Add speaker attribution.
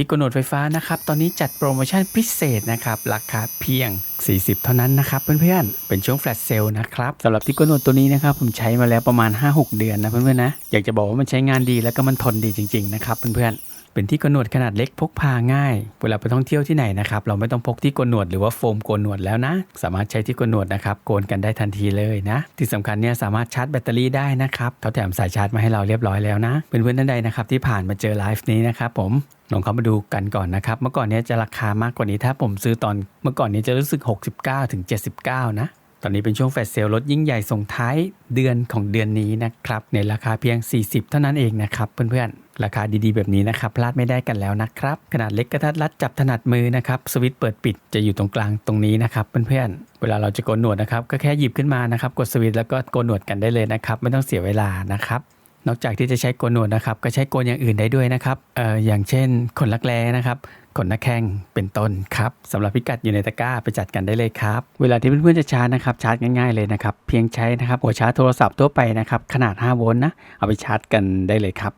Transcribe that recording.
Speaker 1: ที่โกนหนดไฟฟ้านะครับ ตอนนี้จัดโปรโมชั่นพิเศษนะครับ ราคาเพียง 40 เท่านั้นนะครับ เพื่อนๆ เป็นช่วงแฟลชเซลนะครับสำหรับที่โกนหนดตัวนี้นะครับ ผมใช้มาแล้วประมาณ 5-6 เดือนนะเพื่อนๆนะ อยากจะบอกว่ามันใช้งานดีแล้วก็มันทนดีจริงๆนะครับเพื่อนๆ เป็นที่โกนหนวดขนาดเล็กพกพาง่าย เวลาไปท่องเที่ยวที่ไหนนะครับเราไม่ต้องพกที่โกนหนวดหรือว่าโฟมโกนหนวดแล้วนะ สามารถใช้ที่โกนหนวดนะครับโกนกันได้ทันทีเลยนะ ที่สำคัญเนี่ยสามารถชาร์จแบตเตอรี่ได้นะครับเขาแถมสายชาร์จมาให้เราเรียบร้อยแล้วนะเพื่อนๆท่านใดนะครับที่ผ่านมาเจอไลฟ์นี้นะครับผมลองเข้ามาดูกันก่อนนะครับ เมื่อก่อนเนี้จะราคามากกว่านี้ถ้าผมซื้อตอน เมื่อก่อนนี้จะรู้สึก 69ถึง79 นะ ตอนนี้เป็นช่วงแฟลชเซลลดยิ่งใหญ่ส่งท้ายเดือนของเดือนนี้นะครับ ในราคาเพียง 40 เท่านั้นเองนะครับเพื่อนๆ ราคาดีๆ แบบนี้นะครับ พลาดไม่ได้กันแล้วนะครับ ขนาดเล็กกระทัดรัดจับถนัดมือนะครับ สวิตช์เปิดปิดจะอยู่ตรงกลางตรงนี้นะครับเพื่อนๆ เวลาเราจะโกนหนวดนะครับ ก็แค่หยิบขึ้นมานะครับ กดสวิตช์แล้วก็โกนหนวดกันได้เลยนะครับ ไม่ต้องเสียเวลานะครับนอกจากที่จะใช้โกนหนวดนะครับ ก็ใช้โกนอย่างอื่นได้ด้วยนะครับเอ่ออย่างเช่นขนลักแร้นะครับขนน้าแข้งเป็นต้นครับสำหรับพิกัดอยู่ในตะกร้าไปจัดกันได้เลยครับ เวลาที่เพื่อนๆจะชาร์จนะครับชาร์จง่ายๆเลยนะครับ เพียงใช้นะครับหัวชาร์จโทรศัพท์ทั่วไปนะครับ ขนาด 5 โวลต์นะ เอาไปชาร์จกันได้เลยครับ